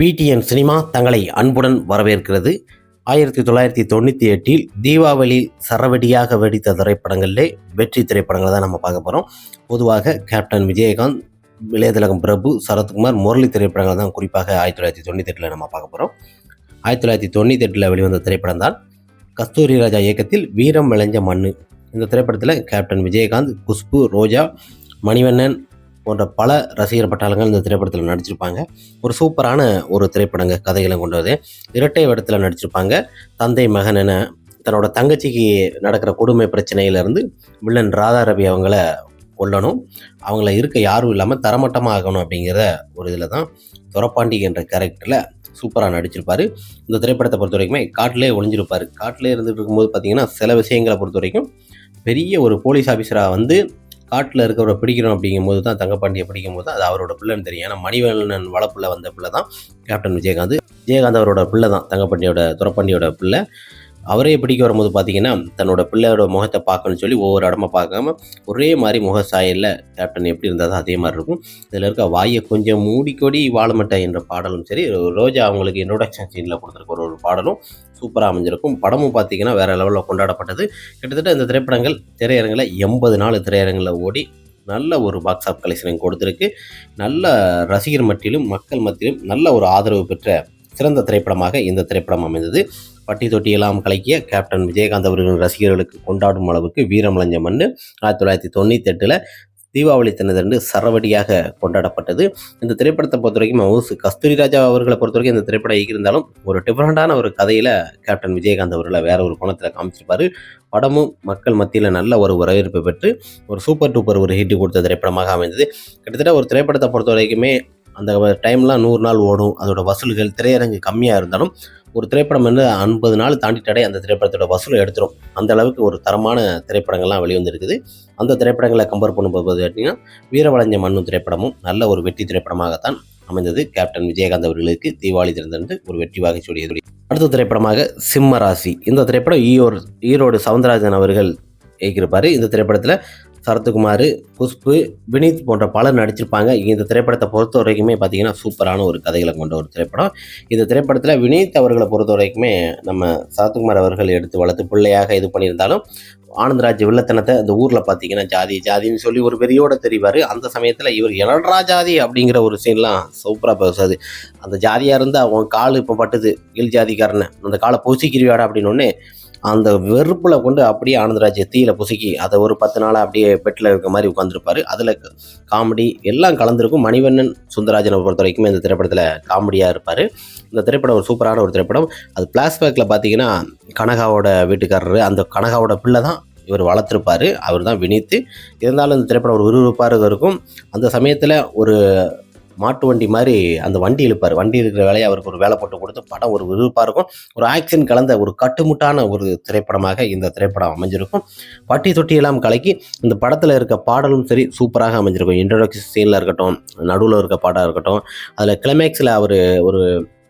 PTN cinema தங்களை அன்புடன் வரவேற்கிறது. ஆயிரத்தி தொள்ளாயிரத்தி தொண்ணூற்றி எட்டில் தீபாவளி சரவெடியாக வெடித்த திரைப்படங்களிலே வெற்றி திரைப்படங்களை தான் நம்ம பார்க்க போகிறோம் பொதுவாக கேப்டன் விஜயகாந்த் இளையதிலகம் பிரபு சரத்குமார் முரளி திரைப்படங்கள் தான் குறிப்பாக ஆயிரத்தி தொள்ளாயிரத்தி தொண்ணூற்றி எட்டில் நம்ம பார்க்க போகிறோம் ஆயிரத்தி தொள்ளாயிரத்தி தொண்ணூற்றி எட்டில் வெளிவந்த திரைப்படம் தான் கஸ்தூரி ராஜா இயக்கத்தில் வீரம் விளைஞ்ச மண்ணு. இந்த திரைப்படத்தில் கேப்டன் விஜயகாந்த் குஷ்பு ரோஜா மணிவண்ணன் போன்ற பல ரசிகர் பட்டாளங்கள் இந்த திரைப்படத்தில் நடிச்சிருப்பாங்க. ஒரு சூப்பரான ஒரு திரைப்படங்க கதைகளை கொண்டது இரட்டை வேடத்தில் நடிச்சிருப்பாங்க. தந்தை மகன் என தன்னோட தங்கச்சிக்கு நடக்கிற கொடுமை பிரச்சனையிலேருந்து வில்லன் ராதா ரவி அவங்கள கொல்லணும். அவங்கள இருக்க யாரும் இல்லாமல் தரமட்டமாக ஆகணும் அப்படிங்கிற ஒரு இதில் தான் துரப்பாண்டி என்ற கேரக்டரில் சூப்பராக நடிச்சிருப்பார். இந்த திரைப்படத்தை பொறுத்த வரைக்குமே காட்டிலே ஒளிஞ்சிருப்பார். காட்டிலே இருந்துட்டு இருக்கும்போது பார்த்தீங்கன்னா சில விஷயங்களை பொறுத்த வரைக்கும் பெரிய ஒரு போலீஸ் ஆஃபீஸராக வந்து காட்டில் இருக்கிறவரை பிடிக்கிறோம் அப்படிங்கும்போது தான் தங்கப்பாண்டியை பிடிக்கும் போது அது அவரோட பிள்ளைன்னு தெரியும். ஏன்னா மணிவண்ணன் வளப்பில் வந்த பிள்ளை தான் கேப்டன் விஜயகாந்த். விஜயகாந்த் அவரோட பிள்ளை தான் தங்கப்பாண்டியோட துரப்பாண்டியோட பிள்ளை. அவரே பிடிக்க வரும்போது பார்த்தீங்கன்னா தன்னோட பிள்ளையோட முகத்தை பார்க்கணும்னு சொல்லி ஒவ்வொரு இடமா பார்க்காம ஒரே மாதிரி முக சாயலில் கேப்டன் எப்படி இருந்தாலும் அதே மாதிரி இருக்கும். இதில் இருக்க வாயை கொஞ்சம் மூடிக்கொடி வாழமட்டை என்ற பாடலும் சரி ரோஜா அவங்களுக்கு இன்ட்ரோடக்ஷன் சீனில் கொடுத்துருக்க ஒரு ஒரு பாடலும் சூப்பராக அமைஞ்சிருக்கும். படமும் பார்த்தீங்கன்னா வேறு லெவலில் கொண்டாடப்பட்டது. கிட்டத்தட்ட இந்த திரைப்படங்கள் திரையரங்கில் எண்பது நாள் திரையரங்கில் ஓடி நல்ல ஒரு பாக்ஸ் ஆஃப் கலெக்ஷன் கொடுத்துருக்கு. நல்ல ரசிகர் மட்டிலும் மக்கள் மத்தியிலும் நல்ல ஒரு ஆதரவு பெற்ற சிறந்த திரைப்படமாக இந்த திரைப்படம் அமைந்தது. பட்டி தொட்டி எல்லாம் கலக்கிய கேப்டன் விஜயகாந்த் அவர்களின் ரசிகர்களுக்கு கொண்டாடும் அளவுக்கு வீரமலஞ்ச மண்ணு. ஆயிரத்தி தொள்ளாயிரத்தி தொண்ணூற்றி எட்டில் தீபாவளி தினத்தன்று சரவடியாக கொண்டாடப்பட்டது. இந்த திரைப்படத்தை பொறுத்த வரைக்கும் மவுசு கஸ்தூரி ராஜா அவர்களை பொறுத்த வரைக்கும் இந்த திரைப்படம் இயக்கியிருந்தாலும் ஒரு டிஃப்ரெண்டான ஒரு கதையில் கேப்டன் விஜயகாந்த் அவர்களை வேற ஒரு கோணத்தில் காமிச்சிருப்பாரு. படமும் மக்கள் மத்தியில் நல்ல ஒரு வரவேற்பு பெற்று ஒரு சூப்பர் டூப்பர் ஒரு ஹிட் கொடுத்த திரைப்படமாக அமைந்தது. கிட்டத்தட்ட ஒரு திரைப்படத்தை பொறுத்த வரைக்குமே அந்த டைம்லாம் நூறு நாள் ஓடும். அதோட வசூல்கள் திரையரங்கு கம்மியாக இருந்தாலும் ஒரு திரைப்படம் வந்து ஐம்பது நாள் தாண்டிட்டாலே அந்த திரைப்படத்தோட வசூலை எடுத்துரும். அந்த அளவுக்கு ஒரு தரமான திரைப்படங்கள்லாம் வெளிவந்திருக்குது. அந்த திரைப்படங்களை கம்பேர் பண்ணும்போது பார்த்தீங்கன்னா வீரவளைஞ்ச மண்ணும் திரைப்படமும் நல்ல ஒரு வெற்றி திரைப்படமாகத்தான் அமைந்தது. கேப்டன் விஜயகாந்த் அவர்களுக்கு தீபாவளி திறந்தன்று ஒரு வெற்றி வாகை சூடியது அடுத்த திரைப்படமாக சிம்ம ராசி. இந்த திரைப்படம் ஈரோடு ஈரோடு சவுந்தரராஜன் அவர்கள் இயக்கியிருப்பார். இந்த திரைப்படத்தில் சரத்குமார் புஷ்பு வினீத் போன்ற பலர் நடிச்சிருப்பாங்க. இந்த திரைப்படத்தை பொறுத்த வரைக்குமே பார்த்தீங்கன்னா சூப்பரான ஒரு கதைகளை கொண்ட ஒரு திரைப்படம். இந்த திரைப்படத்தில் வினீத் அவர்களை பொறுத்த வரைக்குமே நம்ம சரத்குமார் அவர்கள் எடுத்து வளர்த்து பிள்ளையாக இது பண்ணியிருந்தாலும் ஆனந்தராஜ் வில்லத்தனத்தை அந்த ஊரில் பார்த்தீங்கன்னா ஜாதி ஜாதின்னு சொல்லி ஒரு பெரியோட தெரிவார். அந்த சமயத்தில் இவர் எழல்ரா ஜாதி அப்படிங்கிற ஒரு சீன்லாம் சூப்பராக பேசாது அந்த ஜாதியாக இருந்து அவன் கால் இப்போ பட்டுது. கீழ் ஜாதிக்காரனை. அந்த காலை பூசிக்கிறியாடா அப்படின்னு அந்த வெறுப்பில் கொண்டு அப்படியே ஆனந்தராஜ் தீயில புசுக்கி அதை ஒரு பத்து நாளாக அப்படியே பெட்டில் இருக்க மாதிரி உட்காந்துருப்பாரு அதில் காமெடி எல்லாம் கலந்துருக்கும். மணிவண்ணன் சுந்தரராஜனை பொறுத்த வரைக்குமே இந்த திரைப்படத்தில் காமெடியாக இருப்பார். இந்த திரைப்படம் ஒரு சூப்பரான ஒரு திரைப்படம். அது பிளாஷ்பேக்கில் பார்த்தீங்கன்னா கனகாவோட வீட்டுக்காரர் அந்த கனகாவோட பிள்ளை தான் இவர் வளர்த்துருப்பாரு. அவர் தான் வினித்து. இருந்தாலும் இந்த திரைப்படம் ஒரு விறுவிறுப்பாக இருக்கும் அந்த சமயத்தில் ஒரு மாட்டு வண்டி மாதிரி அந்த வண்டி இழுப்பார். வண்டி இருக்கிற வேலையை அவருக்கு ஒரு வேலை போட்டு கொடுத்து படம் ஒரு விறுவிறுப்பாக இருக்கும். ஒரு ஆக்ஷன் கலந்த ஒரு கட்டுமுட்டான ஒரு திரைப்படமாக இந்த திரைப்படம் அமைஞ்சிருக்கும். பட்டி தொட்டி எல்லாம் கலக்கி இந்த படத்தில் இருக்க பாடலும் சரி சூப்பராக அமைஞ்சிருக்கும். இன்ட்ரோடக்ஷன் சீனில் இருக்கட்டும் நடுவில் இருக்க பாடம் இருக்கட்டும் அதில் கிளைமேக்ஸில் அவர் ஒரு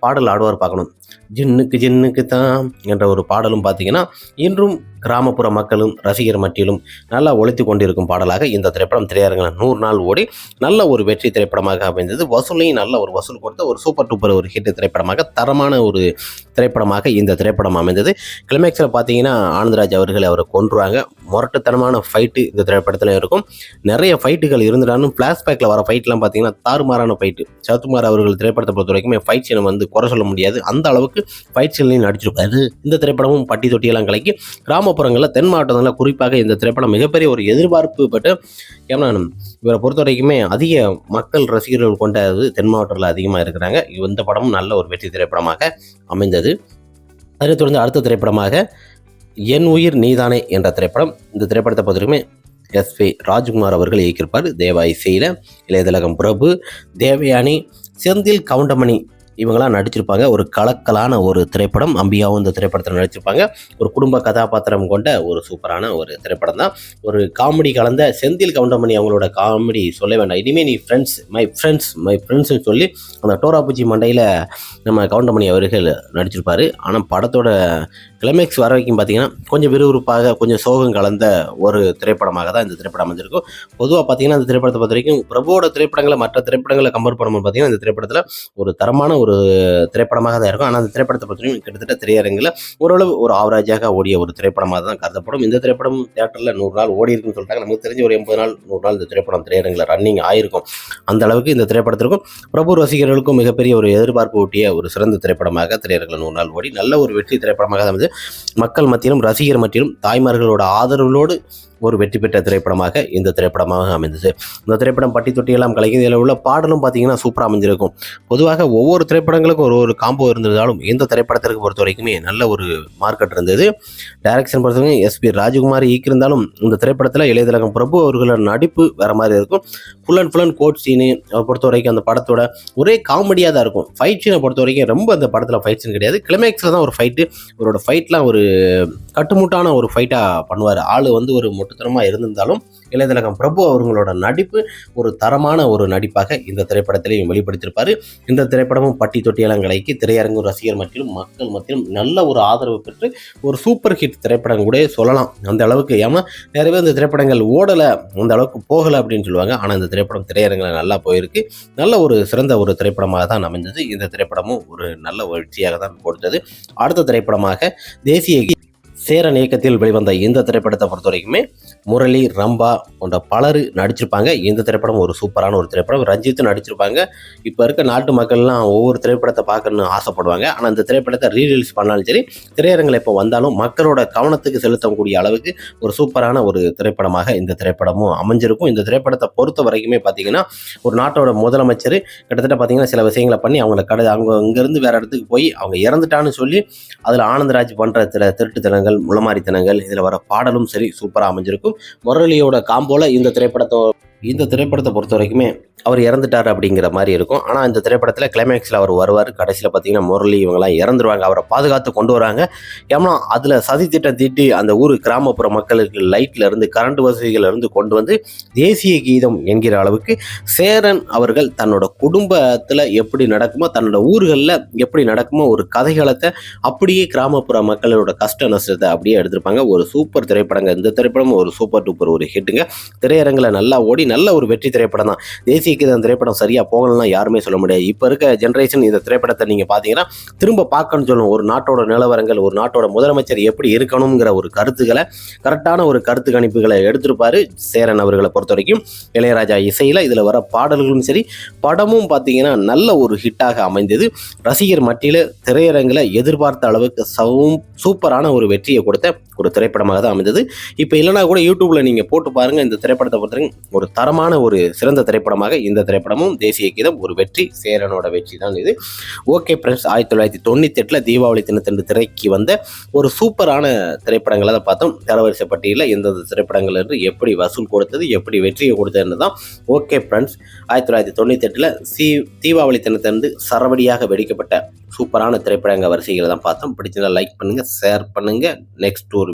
பாடல் ஆடுவார் பார்க்கணும். ஜின்னுக்கு ஜின்னுக்கு தான் என்ற ஒரு பாடலும் பார்த்தீங்கன்னா இன்றும் கிராமப்புற மக்களும் ரசிகர் மத்தியிலும் நல்லா ஒழித்து கொண்டிருக்கும் பாடலாக இந்த திரைப்படம் திரையரங்கில் நூறு நாள் ஓடி நல்ல ஒரு வெற்றி திரைப்படமாக அமைந்தது. வசூலையும் நல்ல ஒரு வசூல் கொடுத்த ஒரு சூப்பர் டூப்பர் ஒரு ஹிட் திரைப்படமாக தரமான ஒரு திரைப்படமாக இந்த திரைப்படம் அமைந்தது. கிளைமேக்ஸில் பார்த்தீங்கன்னா ஆனந்தராஜ் அவர்கள் அவரை கொன்றுவாங்க. முரட்டுத்தனமான ஃபைட்டு இந்த திரைப்படத்தில் இருக்கும். நிறைய ஃபைட்டுகள் இருந்துட்டாலும் ஃப்ளாஷ்பேக்கில் வர ஃபைட்லாம் பார்த்தீங்கன்னா தாறுமாறான ஃபைட்டு சத்துமார் அவர்கள் திரைப்படத்தை பொறுத்த வரைக்குமே ஃபைட் சீனம் வந்து குறை சொல்ல முடியாது. அந்த அளவுக்கு ஃபைட் சீன்லையும் நடிச்சிருப்பாரு இந்த திரைப்படமும் பட்டி தொட்டியெல்லாம் கலக்கி கிராமப்புறங்களில் தென் மாவட்டங்களில் குறிப்பாக இந்த திரைப்படம் மிகப்பெரிய ஒரு எதிர்பார்ப்பு பட்டு ஏன்னா இவரை பொறுத்த வரைக்குமே அதிக மக்கள் ரசிகர்கள் கொண்ட தென் மாவட்டத்தில் அதிகமாக இருக்கிறாங்க. இந்த படமும் நல்ல ஒரு வெற்றி திரைப்படமாக அமைந்தது. அதைத் தொடர்ந்து அடுத்த திரைப்படமாக என் உயிர் நீதானே என்ற திரைப்படம். இந்த திரைப்படத்தை பொறுத்தவரைக்குமே எஸ் வி ராஜ்குமார் அவர்கள் இயக்கியிருப்பார். தேவா இசையில் இளையதிலகம் பிரபு தேவயானி செந்தில் கவுண்டமணி இவங்கெல்லாம் நடிச்சிருப்பாங்க. ஒரு கலக்கலான ஒரு திரைப்படம். அம்பியாவும் இந்த திரைப்படத்தில் நடிச்சிருப்பாங்க. ஒரு குடும்ப கதாபாத்திரம் கொண்ட ஒரு சூப்பரான ஒரு திரைப்படம் தான். ஒரு காமெடி கலந்த செந்தில் கவுண்டமணி அவங்களோட காமெடி சொல்ல வேண்டாம். இனிமேல் நீ ஃப்ரெண்ட்ஸ் மை ஃப்ரெண்ட்ஸ் மை ஃப்ரெண்ட்ஸ்னு சொல்லி அந்த டோராபூச்சி மண்டையில் நம்ம கவுண்டமணி அவர்கள் நடிச்சிருப்பார். ஆனால் படத்தோட கிளைமேக்ஸ் வர வரைக்கும் பார்த்தீங்கன்னா கொஞ்சம் விறுவிறுப்பாக கொஞ்சம் சோகம் கலந்த ஒரு திரைப்படமாக தான் இந்த திரைப்படம் அமைஞ்சிருக்கும். பொதுவாக பார்த்தீங்கன்னா இந்த திரைப்படத்தை பொறுத்த வரைக்கும் பிரபுவோட திரைப்படங்களை மற்ற திரைப்படங்களை கம்பேர் பண்ணும்போது பார்த்தீங்கன்னா இந்த திரைப்படத்தில் ஒரு தரமான ஒரு திரைப்படமாக தான் இருக்கும். ஆனால் அந்த திரைப்படத்தை பொறுத்த வரைக்கும் கிட்டத்தட்ட திரையரங்கில் ஓரளவு ஒரு ஆவரேஜாக ஓடிய ஒரு திரைப்படமாக தான் கருதப்படும். இந்த திரைப்படம் தேட்டரில் நூறு நாள் ஓடி இருக்குன்னு சொல்லிட்டாங்க. நமக்கு தெரிஞ்ச ஒரு எண்பது நாள் நூறு நாள் இந்த திரைப்படம் திரையரங்கில் ரன்னிங் ஆயிருக்கும். அந்த அளவுக்கு இந்த திரைப்படத்திற்கும் பிரபு ரசிகர்களுக்கும் மிகப்பெரிய ஒரு எதிர்பார்ப்பு ஊட்டிய ஒரு சிறந்த திரைப்படமாக திரையரங்கில் நூறு நாள் ஓடி நல்ல ஒரு வெற்றி திரைப்படமாக தான் வந்து மக்கள் மத்தியிலும் ரசிகர் மத்தியிலும் தாய்மார்களோட ஆதரவுகளோடு ஒரு வெற்றி பெற்ற திரைப்படமாக இந்த திரைப்படமாக அமைந்தது. இந்த திரைப்படம் பட்டி தொட்டியெல்லாம் கலைக்கு இதில் உள்ள பாடலும் பார்த்தீங்கன்னா சூப்பராக அமைஞ்சிருக்கும். பொதுவாக ஒவ்வொரு திரைப்படங்களுக்கும் ஒரு ஒரு காம்போ இருந்திருந்தாலும் இந்த திரைப்படத்திற்கு பொறுத்த வரைக்குமே நல்ல ஒரு மார்க்கெட் இருந்தது டைரக்ஷன் பொறுத்தவரைக்கும் எஸ்பி ராஜ்குமார் ஈக்கிருந்தாலும் இந்த திரைப்படத்தில் இளையதளகம் பிரபு அவர்களோட நடிப்பு வேற மாதிரி இருக்கும். ஃபுல் அண்ட் ஃபுல் அண்ட் கோட் சீனு அதை பொறுத்த வரைக்கும் அந்த படத்தோட ஒரே காமெடியாக தான் இருக்கும். ஃபைட் சீனை பொறுத்த வரைக்கும் ரொம்ப அந்த படத்தில் ஃபைட் சீன் கிடையாது. கிளைமேக்ஸில் தான் ஒரு ஃபைட்டு அவரோட ஃபைட்லாம் ஒரு கட்டுமுட்டான ஒரு ஃபைட்டாக பண்ணுவார். ஆள் வந்து ஒரு மொட்டுத்தனமாக இருந்திருந்தாலும் இளையதிலகம் பிரபு அவர்களோட நடிப்பு ஒரு தரமான ஒரு நடிப்பாக இந்த திரைப்படத்திலையும் வெளிப்படுத்தியிருப்பார். இந்த திரைப்படமும் பட்டி தொட்டியெல்லாம் கலைக்கு திரையரங்கு ரசிகர் மத்தியிலும் மக்கள் மத்தியிலும் நல்ல ஒரு ஆதரவு பெற்று ஒரு சூப்பர் ஹிட் திரைப்படம் கூட சொல்லலாம். அந்த அளவுக்கு ஏன்னா நிறையவே இந்த திரைப்படங்கள் ஓடலை அந்த அளவுக்கு போகலை அப்படின்னு சொல்லுவாங்க. ஆனால் இந்த திரைப்படம் திரையரங்கில் நல்லா போயிருக்கு. நல்ல ஒரு சிறந்த ஒரு திரைப்படமாக தான் அமைஞ்சது இந்த திரைப்படமும் ஒரு நல்ல வெற்றியாக தான் கொடுத்தது. அடுத்த திரைப்படமாக தேசிய சேரன் இயக்கத்தில் வெளிவந்த இந்த திரைப்படத்தை பொறுத்த வரைக்குமே முரளி ரம்பா போன்ற பலர் நடிச்சிருப்பாங்க. இந்த திரைப்படம் ஒரு சூப்பரான ஒரு திரைப்படம். ரஞ்சித்தும் நடிச்சிருப்பாங்க. இப்போ இருக்க நாட்டு மக்கள்லாம் ஒவ்வொரு திரைப்படத்தை பார்க்கணும்னு ஆசைப்படுவாங்க. ஆனால் இந்த திரைப்படத்தை ரீரிலீஸ் பண்ணாலும் சரி திரையரங்கில் இப்போ வந்தாலும் மக்களோட கவனத்துக்கு செலுத்தக்கூடிய அளவுக்கு ஒரு சூப்பரான ஒரு திரைப்படமாக இந்த திரைப்படமும் அமைஞ்சிருக்கும். இந்த திரைப்படத்தை பொறுத்த வரைக்குமே பார்த்தீங்கன்னா ஒரு நாட்டோட முதலமைச்சர் கிட்டத்தட்ட பார்த்தீங்கன்னா சில விஷயங்களை பண்ணி அவங்கள கடை அவங்க இங்கேருந்து வேற இடத்துக்கு போய் அவங்க இறந்துட்டான்னு சொல்லி அதில் ஆனந்தராஜ் பண்ணுற சில திருட்டுத்தனங்கள் முளமாரித்தனங்கள் இதில் வர பாடலும் சரி சூப்பராக அமைஞ்சிருக்கும். முரளியோட காம்போல இந்த திரைப்படத்தை இந்த திரைப்படத்தை பொறுத்த வரைக்குமே அவர் இறந்துட்டார் அப்படிங்கிற மாதிரி இருக்கும். ஆனால் இந்த திரைப்படத்தில் கிளைமேக்ஸில் அவர் வருவார். கடைசியில் பார்த்தீங்கன்னா முரளி இவங்கெல்லாம் இறந்துருவாங்க. அவரை பாதுகாத்து கொண்டு வராங்க. ஏன்னா அதில் சதி திட்டம் தீட்டி அந்த ஊர் கிராமப்புற மக்களுக்கு லைட்டில் இருந்து கரண்ட் வசதிகள் இருந்து கொண்டு வந்து தேசிய கீதம் என்கிற அளவுக்கு சேரன் அவர்கள் தன்னோட குடும்பத்தில் எப்படி நடக்குமோ தன்னோட ஊர்களில் எப்படி நடக்குமோ ஒரு கதைகளத்தை அப்படியே கிராமப்புற மக்களோட கஷ்ட நஷ்டத்தை அப்படியே எடுத்திருப்பாங்க. ஒரு சூப்பர் திரைப்படங்க. இந்த திரைப்படம் ஒரு சூப்பர் டூப்பர் ஒரு ஹிட்டுங்க திரையரங்கில் நல்லா ஓடி நல்ல ஒரு வெற்றி திரைப்படம் தான். தேசிய கீதம் திரைப்படம் சரியாக போகலன்னா யாருமே சொல்ல முடியாது. இப்போ இருக்க ஜென்ரேஷன் இந்த திரைப்படத்தை நீங்கள் பார்த்தீங்கன்னா திரும்ப பார்க்கணும்னு சொல்லணும். ஒரு நாட்டோட நிலவரங்கள் ஒரு நாட்டோட முதலமைச்சர் எப்படி இருக்கணுங்கிற ஒரு கருத்துக்களை கரெக்டான ஒரு கருத்து கணிப்புகளை எடுத்திருப்பார் சேரன் அவர்களை பொறுத்த வரைக்கும் இளையராஜா இசையில் இதில் வர பாடல்களும் சரி படமும் பார்த்தீங்கன்னா நல்ல ஒரு ஹிட்டாக அமைந்தது. ரசிகர் மட்டியில் திரையரங்கில் எதிர்பார்த்த அளவுக்கு சவும் சூப்பரான ஒரு வெற்றியை கொடுத்த ஒரு திரைப்படமாக தான் அமைந்தது. இப்போ இல்லைனா கூட யூடியூப்பில் நீங்கள் போட்டு பாருங்கள் இந்த திரைப்படத்தை பொறுத்தவரைக்கும் ஒரு தரமான ஒரு சிறந்த திரைப்படமாக இந்த திரைப்படமும் தேசிய கீதம் ஒரு வெற்றி சேரனோட வெற்றி தான் இது. ஓகே ஃப்ரெண்ட்ஸ் ஆயிரத்தி தொள்ளாயிரத்தி தொண்ணூற்றி எட்டில் தீபாவளி தினத்தன்று திரைக்கு வந்த ஒரு சூப்பரான திரைப்படங்களை தான் பார்த்தோம். தரவரிசை பட்டியலில் எந்தெந்த திரைப்படங்கள் என்று எப்படி வசூல் கொடுத்தது எப்படி வெற்றியை கொடுத்ததுன்னு தான் ஓகே ஃப்ரெண்ட்ஸ் ஆயிரத்தி தொள்ளாயிரத்தி தொண்ணூற்றி எட்டில் சி தீபாவளி தினத்தன்று சரவடியாக வெடிக்கப்பட்ட சூப்பரான திரைப்படங்கள் வரிசைகளை தான் பார்த்தோம். பிடிச்சதை லைக் பண்ணுங்கள் ஷேர் பண்ணுங்கள் நெக்ஸ்ட் ஒரு